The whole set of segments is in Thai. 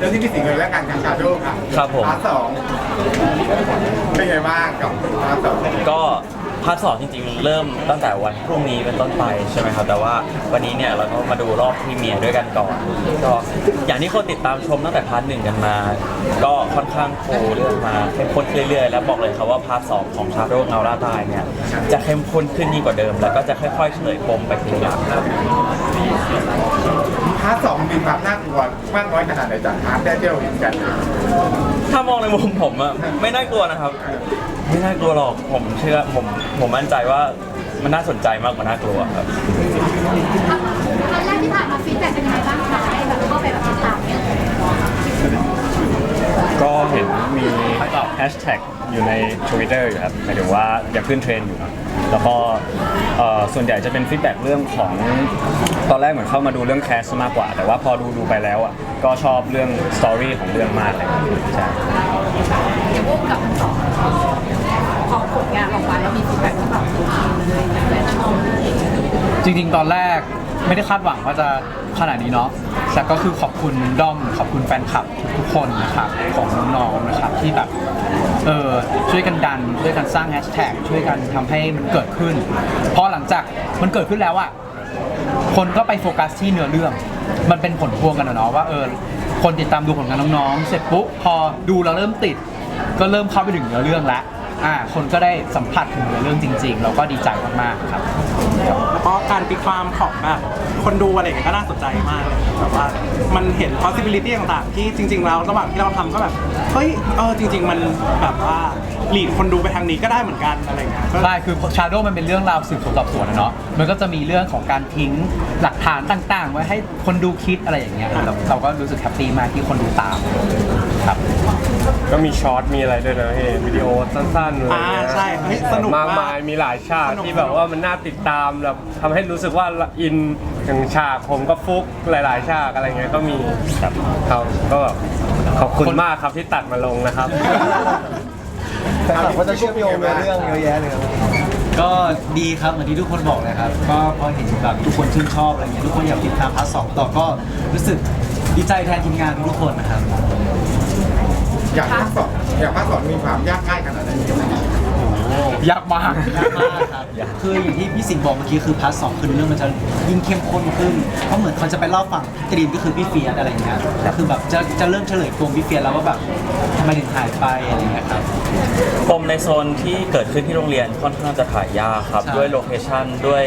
เรื่องที่พี่สิงห์เลยแล้วกันกับชาโดค่ะครับผม พาร์ทสองเป็นไงบ้างกับพาร์ทสอง ก็ พาร์ทสองจริงๆ เริ่มตั้งแต่วันพรุ่งนี้เป็นต้นไปใช่ไหมครับ แต่ว่าวันนี้เนี่ยเราก็มาดูรอบพรีเมียร์ด้วยกันก่อนก็อย่างที่คนติดตามชมตั้งแต่พาร์ทหนึ่งกันมา ก็ค่อนข้างโคเรื่องมาเข้มข้นขึ้นเรื่อยๆ แล้วบอกเลยครับว่าพาร์ทสองของชาโดเงาล่าตายเนี่ยจะเข้มข้นขึ้นยิ่งกว่าเดิม แล้วก็จะค่อยๆเฉลยปมไปทีละอย่างครับพาร์ทสองมีความน่ากลัวมากน้อยขนาดไหนจากพาร์ทแรกที่เราเห็นกัน ถ้ามองในมุมผมอะไม่น่ากลัวนะครับ ไม่น่ากลัวหรอกผมเชื่อผมผมมั่นใจว่ามันน่าสนใจมากกว่าน่ากลัวครับ ครั้งแรกที่ผ่านมาฟีดแบ็กเป็นยังไงบ้างคะได้แบบเข้าไปแบบติดตามเนี่ยก็เห็นมีแฮชแท็กอยู่ใน Twitter อยู่ครับหมายถึงว่าอยากขึ้นเทรนด์อยู่ครับแล้วก็เอ่อส่วนใหญ่จะเป็นฟีดแบ็กเรื่องของตอนแรกเหมือนเข้ามาดูเรื่องแคสมากกว่า แต่ว่าพอดูดูไปแล้วอะก็ชอบเรื่องสตอรี่ของเรื่องมากเลยครับใช่ เดี๋ยวพวกกับทั้งสองพอผลงานออกมาแล้วมีฟีดแบ็กที่แบบโอเคเลยแต่ถ้ามอง จริง ๆ ตอนแรกไม่ได้คาดหวังว่าจะขนาดนี้เนาะแต่ก็คือขอบคุณด้อมขอบคุณแฟนคลับทุกๆคนนะครับของน้องๆนะครับที่แบบเออช่วยกันดันช่วยกันสร้างแฮชแท็กช่วยกันทำให้มันเกิดขึ้นพอหลังจากมันเกิดขึ้นแล้วอะคนก็ไปโฟกัสที่เนื้อเรื่อง มันเป็นผลพวงกันเนาะว่าเออคนติดตามดูผลงานน้องๆ เสร็จปุ๊บพอดูเราเริ่มติด ก็เริ่มเข้าไปถึงเนื้อเรื่องล้วอ่าคนก็ได้สัมผัสถึงเนื้อเรื่องจริง ๆ เราก็ดีใจมากๆครับ แล้วก็การตีความของแบบคนดูอะไรอย่างเงี้ยก็น่าสนใจมากเลยแบบว่ามันเห็น possibility ต่างๆ ที่จริงๆแล้วระหว่างที่เราทำก็แบบ เฮ้ยเออจริง ๆ มันแบบว่า หลีดคนดูไปทางนี้ก็ได้เหมือนกันอะไรเงี้ยก็ ใช่คือชาโดมันเป็นเรื่องราวสืบสวนสอบสวนนะเนาะ มันก็จะมีเรื่องของการทิ้งหลักฐานต่าง ๆ ไว้ให้คนดูคิดอะไรอย่างเงี้ยเราเราก็รู้สึกแฮปปี้มากที่คนดูตามครับ ก็มีช็อตมีอะไรด้วยนะพี่วิดีโอสั้นๆอะไรอ่าเงี้ยใช่เฮ้ยสนุกมากมามากยมีหลายฉากสนุก ที่แบบว่ามันน่าติดตามแบบทำให้รู้สึกว่าอินอย่างฉากผมก็ฟุกหลายๆฉากอะไรเงี้ยก็มีครับเขาก็แบบขอบคุณมากครับที่ตัดมาลงนะครับ แต่ถามว่าจะเชื่อมโยงเนื้อเรื่องเยอะแยะเลยก็ดีครับเหมือนที่ทุกคนบอกเลยครับ ก็พอเห็นแบบทุกคนชื่นชอบอะไรเงี้ยทุกคนอยากติดตามพาร์ทสองต่อก็รู้สึกดีใจแทนทีมงานทุกๆคนนะครับ อยากพาร์ทสองอยากพาร์ทสองมีความยากง่ายขนาดไหน ยากมาก ยากมากครับคืออย่างที่พี่สิงห์บอกเมื่อกี้คือพาร์ทสองคือเรื่องมันจะยิ่งเข้มข้นขึ้นเพราะเหมือนเขาจะไปเล่าฝั่งพี่ตรีนก็คือพี่เฟียสอะไรอย่างเงี้ยก็คือแบบจะจะเริ่มเฉลยปมพี่เฟียสแล้วว่าแบบทำไมถึงหายไปอะไรอย่างเงี้ยครับ ปมในโซนที่เกิดขึ้นที่โรงเรียนค่อนข้างจะถ่ายยากครับ ใช่ ด้วยโลเคชันด้วย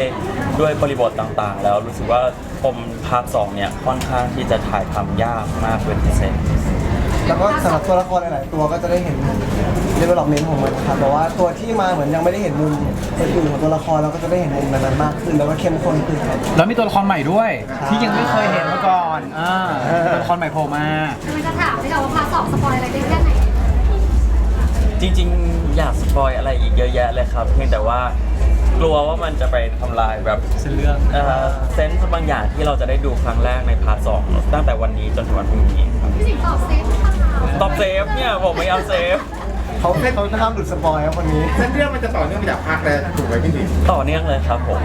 ด้วยบริบทต่างๆ แล้วรู้สึกว่าปมพาร์ทสองเนี่ยค่อนข้างที่จะถ่ายทำยากมากเป็นพิเศษ แล้วก็สำหรับตัวละครหลายๆตัวก็จะได้เห็น development ของมันครับแต่ว่าตัวที่มาเหมือนยังไม่ได้เห็นมุมอื่นๆของตัวละครเราก็จะได้เห็นมุมนั้นๆมากขึ้น แล้วก็เข้มข้นขึ้นครับ แล้วมีตัวละครใหม่ด้วย ที่ยังไม่เคยเห็นมาก่อนอ่าตัวละครใหม่โผล่มามันจะถามได้ค่ะว่าพาร์ทสองสปอยอะไรได้แค่ไหนจริงๆ อยากสปอยอะไรอีกเยอะแยะเลยครับ เพียงแต่ว่า กลัวว่ามันจะไปทำลายแบบเส้นเรื่องเอ่อเซนส์บางอย่างที่เราจะได้ดูครั้งแรกในพาร์ทสองตั้งแต่วันนี้จนถึงวันพรุ่งนี้ครับพี่สิงห์ตอบเซฟหรือเปล่าตอบเซฟเนี่ยผมไม่เอาเซฟ เขาเขาจะห้ามหลุดสปอยครับวันนี้ เส้นเรื่องมันจะต่อเนื่องมาจากภาคแรกถูกไหมพี่สิงห์ต่อเนื่องเลยครับผม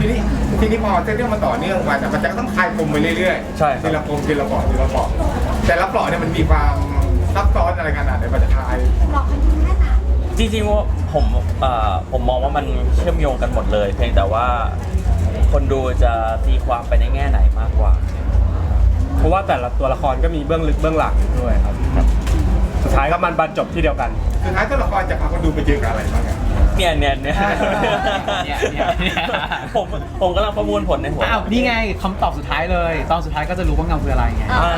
ทีนี้ทีนี้พอเส้นเรื่องมันต่อเนื่องมาแต่มันจะต้องคลายปมไปเรื่อยๆใช่ครับ ทีละปมทีละปลอกทีละปลอกแต่ละปลอกเนี่ยมันมีความซับซ้อนอะไรขนาดไหนมันจะคลายหลอกกันแค่ไหน จริงๆว่าผมเอ่อผมมองว่ามันเชื่อมโยงกันหมดเลย เพียงแต่ว่าคนดูจะตีความไปในแง่ไหนมากกว่า เพราะว่าแต่ละตัวละครก็มีเบื้องลึกเบื้องหลังด้วยครับครับสุดท้ายก็มันบรรจบที่เดียวกัน สุดท้ายตัวละครจะพาคนดูไปเจอกับอะไรบ้างอะเนี่ยเนี่ยเนี่ยเนี่ยเนี่ยเนี่ย ผมผมกำลังประมวลผลในหัวอ้าวนี่ไงคำตอบสุดท้ายเลย ตอนสุดท้ายก็จะรู้ว่าเงาคืออะไรไง อ่า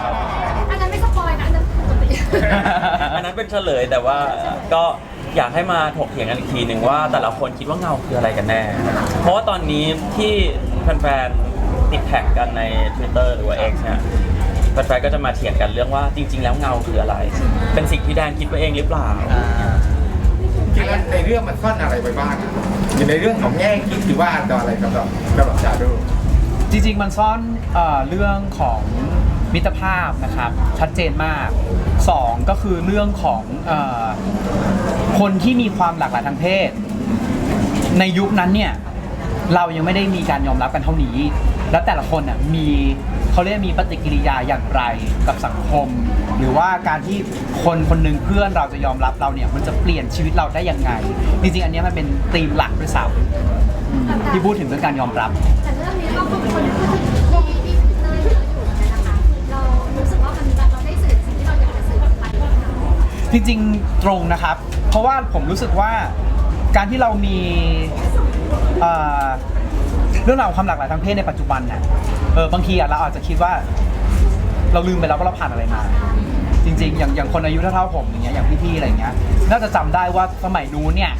ใช่ อันนั้นไม่สปอยนะอันนั้นปกติ อันนั้น เป็นเฉลย แต่ว่าก็อยากให้มาถกเถียงกันอีกทีหนึ่งว่า แต่ละคนคิดว่าเงาคืออะไรกันแน่ เพราะว่าตอนนี้ที่แฟนๆติดแท็กกันใน Twitter หรือว่า X เนี่ยแฟนๆก็จะมาเถียงกันเรื่องว่าจริง ๆ แล้วเงาคืออะไร เป็นสิ่งที่แดนคิดไปเองหรือเปล่าจริงๆแล้วในเรื่องมันซ่อนอะไรไว้บ้างอะอยู่ในเรื่องของแง่คิดหรือว่าต่ออะไรสำหรับสำหรับชาดู จริงๆ มันซ่อนเอ่อเรื่องของ มิตรภาพนะครับชัดเจนมากสองก็คือเรื่องของเออคนที่มีความหลากหลายทางเพศ ในยุคนั้นเนี่ยเรายังไม่ได้มีการยอมรับกันเท่านี้ แล้วแต่ละคนน่ะมีเขาเรียกมีปฏิกิริยาอย่างไรกับสังคม หรือว่าการที่คนคนหนึ่งเพื่อนเราจะยอมรับเราเนี่ยมันจะเปลี่ยนชีวิตเราได้ยังไง จริงๆ อันเนี้ยมันเป็นธีมหลักด้วยซ้ำที่พูดถึงเรื่องการยอมรับ แต่เรื่องนี้ก็คือคนพูด จริงๆตรงนะครับ เพราะว่าผมรู้สึกว่าการที่เรามีเอ่อเรื่องราวของความหลากหลายทางเพศในปัจจุบันน่ะเออบางทีอะเราอาจจะคิดว่า เราลืมไปแล้วว่าเราผ่านอะไรมา จริง ๆ อย่างอย่างคนอายุเท่าๆผมอย่างเงี้ยอย่างพี่ๆอะไรเงี้ยน่าจะจำได้ว่าสมัยนู้นเนี่ย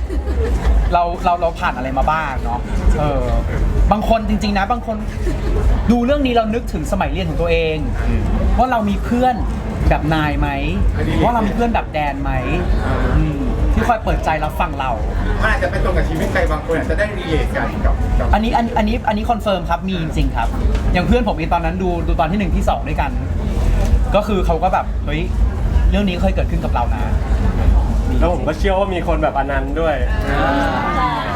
เราเราเราผ่านอะไรมาบ้างเนาะเออบางคนจริง ๆ นะ บางคนดูเรื่องนี้เรานึกถึงสมัยเรียนของตัวเองว่าเรามีเพื่อน แบบนายไหมว่าเรามีเพื่อนแบบแดนไหมอืมที่คอยเปิดใจรับฟังเรา มันอาจจะไปตรงกับชีวิตใครบางคนอาจจะได้รีเลทกันกับกับอันนี้อันอันนี้อันนี้คอนเฟิร์มครับมีจริงๆครับ อย่างเพื่อนผมเองตอนนั้นดูดูตอนที่หนึ่งที่สองด้วยกัน ก็คือเขาก็แบบเฮ้ยเรื่องนี้เคยเกิดขึ้นกับเรานะแล้วผมก็เชื่อว่ามีคนแบบอนันต์ด้วย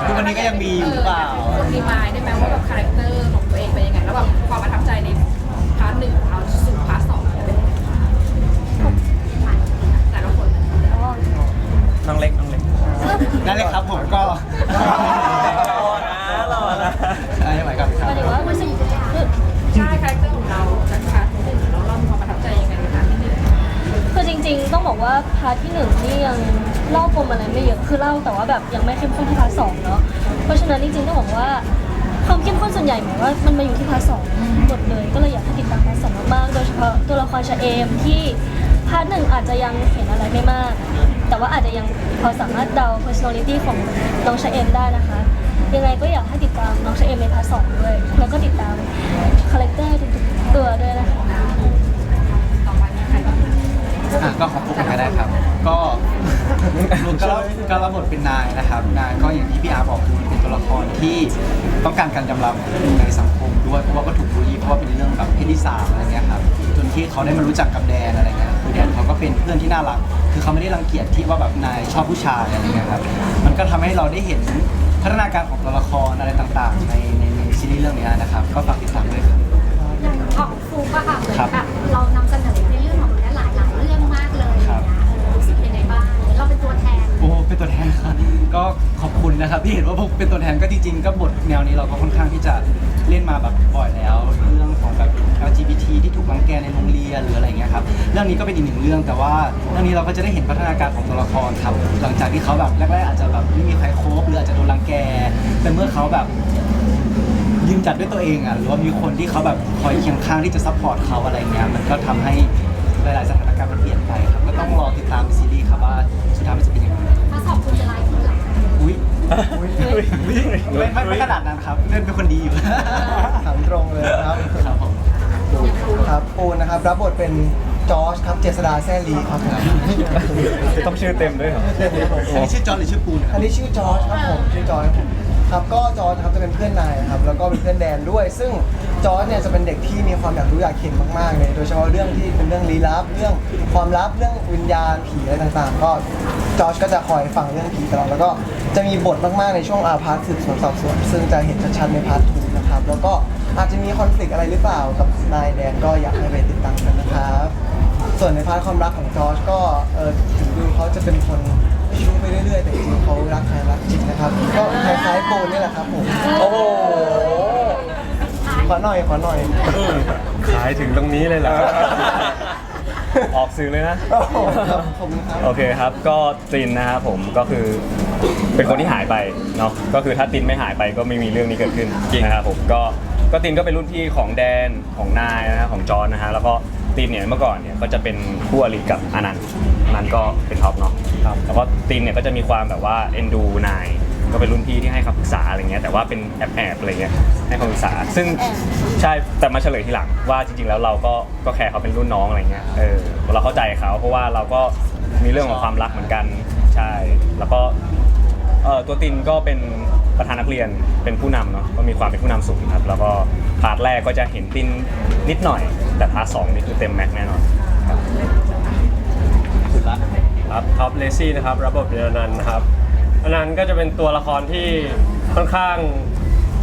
ทุกวันนี้ก็ยังมีอยู่หรือเปล่าคุณดีมายได้ไหมว่าแบบคาแรคเตอร์ แต่ว่าแบบยังไม่เข้มข้นที่พาร์ทสองเนาะเพราะฉะนั้นจริงๆต้องบอกว่าความเข้มข้นส่วนใหญ่หมายว่ามันมาอยู่ที่พาร์ทสองหมดเลยก็เลยอยากให้ติดตามพาร์ทสองมากๆโดยเฉพาะตัวละครชาเอมที่พาร์ทหนึ่งอาจจะยังเห็นอะไรไม่มาก แต่ว่าอาจจะยังพอสามารถเดา personality ของน้องชาเอมได้นะคะ ยังไงก็อยากให้ติดตามน้องชาเอมในพาร์ทสองด้วยแล้วก็ติดตามคาแรคเตอร์ทุกๆตัวด้วยนะคะต่อไปมีใครบ้างอะก็ของผมก็ได้ครับ ก็ ลุงก็รับก็รับบทเป็นนายนะครับ นายก็อย่างที่พี่อาร์บอกคือมันเป็นตัวละครที่ต้องการการยอมรับในสังคมด้วยเพราะว่าก็ถูกบูลลี่เพราะว่าเป็นเรื่องแบบเพศที่สามอะไรเงี้ยครับจนที่เขาได้มารู้จักกับแดนอะไรเงี้ยคือแดนเขาก็เป็นเพื่อนที่น่ารัก คือเขาไม่ได้รังเกียจที่ว่าแบบนายชอบผู้ชายอะไรเงี้ยครับมันก็ทำให้เราได้เห็นพัฒนาการของตัวละครอะไรต่างๆ ในในในซีรีส์เรื่องนี้นะครับก็ฝากติดตามด้วยครับ เราก็ค่อนข้างที่จะเล่นมาแบบบ่อยแล้ว เรื่องของแบบ LGBT ที่ถูกรังแกในโรงเรียนหรืออะไรเงี้ยครับเรื่องนี้ก็เป็นอีกหนึ่งเรื่องแต่ว่าเรื่องนี้เราก็จะได้เห็นพัฒนาการของตัวละครครับ หลังจากที่เขาแบบแรกๆอาจจะแบบไม่มีใครโคบหรืออาจจะโดนรังแก แต่เมื่อเขาแบบยืนจัดด้วยตัวเองอะหรือว่ามีคนที่เขาแบบคอยเคียงข้างที่จะซัพพอร์ตเขาอะไรเงี้ยมันก็ทำให้หลายๆสถานการณ์มันเปลี่ยนไปครับก็ต้องรอติดตามซีรีส์ ไม่ไม่ไม่ขนาดนั้นครับเล่นเป็นคนดีอยู่ถามตรงเลยครับครับผมครับปูนนะครับรับบทเป็นจอร์จครับเจษดาแซ่ลีครับผมต้องชื่อเต็มด้วยเหรอเต็มเลยผมอันนี้ชื่อจอห์นหรือชื่อปูนคอัรับนนี้ชื่อจอร์จครับผมชื่อจอร์จครับผมครับก็จอร์จครับจะเป็นเพื่อนนายครับแล้วก็เป็นเพื่อนแดนด้วย ซึ่งจอร์จเนี่ยจะเป็นเด็กที่มีความอยากรู้อยากเห็นมากๆเลยโดยเฉพาะเรื่องที่เป็นเรื่องลี้ลับ เรื่องความลับเรื่องวิญญาณผีอะไรต่างๆ ก็จอร์จก็จะคอยฟังเรื่องผีตลอดแล้วก็ จะมีบทมากๆในช่วงอาพาร์ทสืบสวนสอบสวนซึ่งจะเห็นชัดๆในพาร์ททูนะครับ แล้วก็อาจจะมีคอนฟ lict อะไรหรือเปล่ากับนายแดนก็อยากให้ไปติดตามกันนะครับ ส่วนในพาร์ทความรักของจอร์จก็เออถึงดูเขาจะเป็นคนชู้ไปเรื่อยๆ แต่จริงๆเขารักใครรักจริงนะครับ ก็คล้ายๆโบนนี่แหละครับผมโอ้โหขอหน่อยขอหน่อย ขายถึงตรงนี้เลยเหรอ ออกสื่อเลยนะโอ้โหครับผมครับ โอเคครับ ก็ตินนะครับผมก็คือ เป็นคนที่หายไปเนาะก็คือถ้าตินไม่หายไปก็ไม่มีเรื่องนี้เกิดขึ้นจริงนะครับผมก็ก็ตินก็เป็นรุ่นพี่ของแดนของนายนะฮะของจอนนะฮะแล้วก็ตินเนี่ยเมื่อก่อนเนี่ยก็จะเป็นคู่อริกับอนันต์อนันต์ก็เป็นท็อปเนาะครับแล้วก็ตินเนี่ยก็จะมีความแบบว่าเอ็นดูนายก็เป็นรุ่นพี่ที่ให้คำปรึกษาอะไรเงี้ยแต่ว่าเป็นแอบแอบๆอะไรเงี้ยให้คำปรึกษา ซึ่งใช่แต่มาเฉลยทีหลังว่าจริงๆแล้วเราก็ก็แคร์เขาเป็นรุ่นน้องอะไรเงี้ยเออเราเข้าใจเขาเพราะว่าเราก็มีเรื่องของความรักเหมือนกันใช่แล้วก็ เออตัวตินก็เป็นประธานนักเรียนเป็นผู้นำเนาะก็มีความเป็นผู้นำสูงครับ แล้วก็พาร์ทแรกก็จะเห็นตินนิดหน่อย แต่พาร์ทสองนี่คือเต็มแม็กซ์แน่นอนครับสุดละครับท็อปเลซี่นะครับ รับบทเป็นอนันต์นะครับอนันต์ก็จะเป็นตัวละครที่ค่อนข้าง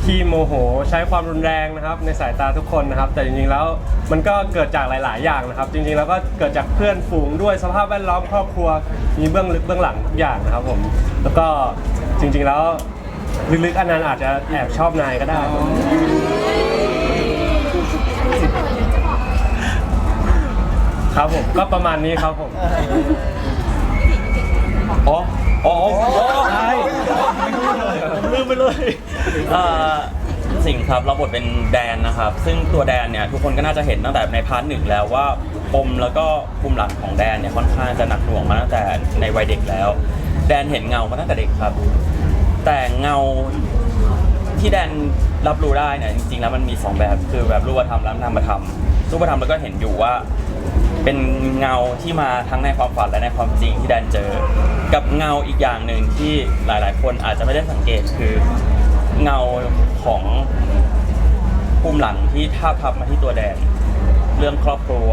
ขี้โมโหใช้ความรุนแรงนะครับในสายตาทุกคนนะครับ แต่จริงๆแล้วมันก็เกิดจากหลาย ๆ อย่างนะครับ จริงๆแล้วก็เกิดจากเพื่อนฝูงด้วยสภาพแวดล้อมครอบครัว มีเบื้องลึกเบื้องหลังทุกอย่างนะครับผมแล้วก็จริงๆแล้วลึกๆอันนั้นอาจจะแอบชอบนายก็ได้ครับผมก็ประมาณนี้ครับผม อ๋อ อ๋ออ๋อใช่ผ มไปเลยเอ่อสิงห์ครับเรับทเป็นแดนนะครับ ซึ่งตัวแดนเนี่ยทุกคนก็น่าจะเห็นตั้งแต่ในพาร์ทหนึ่งแล้วว่าปมแล้วก็ภูมิหลังของแดนเนี่ยค่อนข้างจะหนักหน่วงมาตั้งแต่ในวัยเด็กแล้ว แดนเห็นเงามาตั้งแต่เด็กครับ แต่เงาที่แดนรับรู้ได้เนี่ยจริงๆแล้วมันมีสองแบบคือแบบรูปธรรมและนามธรรมรูปธรรมเราก็เห็นอยู่ว่า เป็นเงาที่มาทั้งในความฝันและในความจริงที่แดนเจอ กับเงาอีกอย่างหนึ่งที่หลาย ๆ คนอาจจะไม่ได้สังเกตคือเงาของภูมิหลังที่ทาบทับมาที่ตัวแดน เรื่องครอบครัว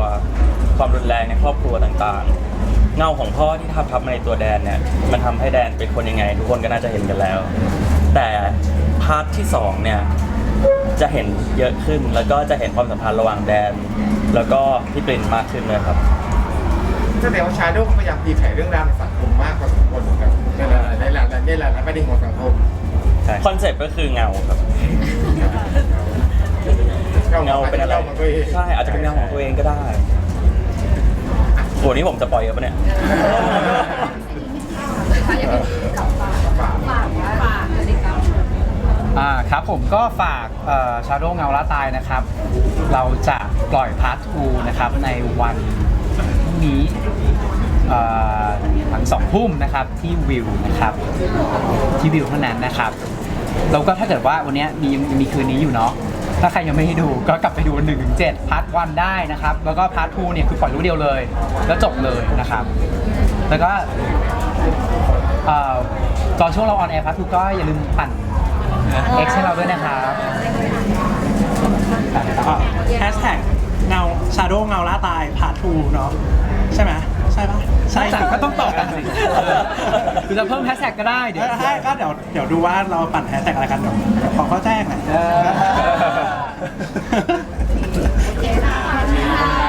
ความรุนแรงในครอบครัวต่างๆ เงาของพ่อที่ทาบทับมาในตัวแดนเนี่ยมันทำให้แดนเป็นคนยังไง ทุกคนก็น่าจะเห็นกันแล้ว แต่พาร์ทที่สองเนี่ย จะเห็นเยอะขึ้น แล้วก็จะเห็นความสัมพันธ์ระหว่างแดน แล้วก็พี่ปรินมากขึ้นเลยครับ แสดงว่าชาโดก็พยายามตีแผ่เรื่องราวในสังคมมากพอสมควรเหมือนกันในหลายๆในหลายๆในหลายๆประเด็นของสังคมคอนเซ็ปต์ก็คือเงาครับ เงาเป็นอะไร ของตัวเองใช่ อาจจะเป็นเงาของตัวเองก็ได้โหนี่ผมจะปล่อยกันปะเนี่ย ค่ะยังเป็นกับฝากฝากฝากฝากกติกา อ่าครับผมก็ฝากชาโดว์เงาล่าตายนะครับ เราจะปล่อยพาร์ท2นะครับในวันนี้เอ่อหลังสองทุ่มนะครับที่วิวนะครับที่วิวเท่านั้นนะครับแล้วก็ถ้าเกิดว่าวันนี้ยมีมีคืนนี้อยู่เนาะถ้าใครยังไม่ได้ดูก็กลับไปดู1นถึงเพาร์ทวันได้นะครับ แล้วก็พาร์ท2เนี่ยคือปล่อยรู้เดียวเลย แล้วจบเลยนะครับ แล้วก็ตอนช่วงเราออนแอร์พาร์ท2ก็อย่าลืมปั่น X ให้เราด้วยนะครับแฮชแท็กเงาชาโดเงาล่าตายพาทูเนาะใช่ไหมใช่ปะใช่ก็ต้องตอบกันสิคือจะเพิ่มแฮชแท็กก็ได้เดี๋ยวใช่ก็เดี๋ยวเดี๋ยวดูว่าเราปั่นแฮชแท็กอะไรกันเดี๋ยวเดี๋ยวขอเขาแจ้งหน่อย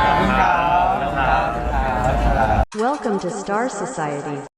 ขอบคุณครับ Welcome to Star Society.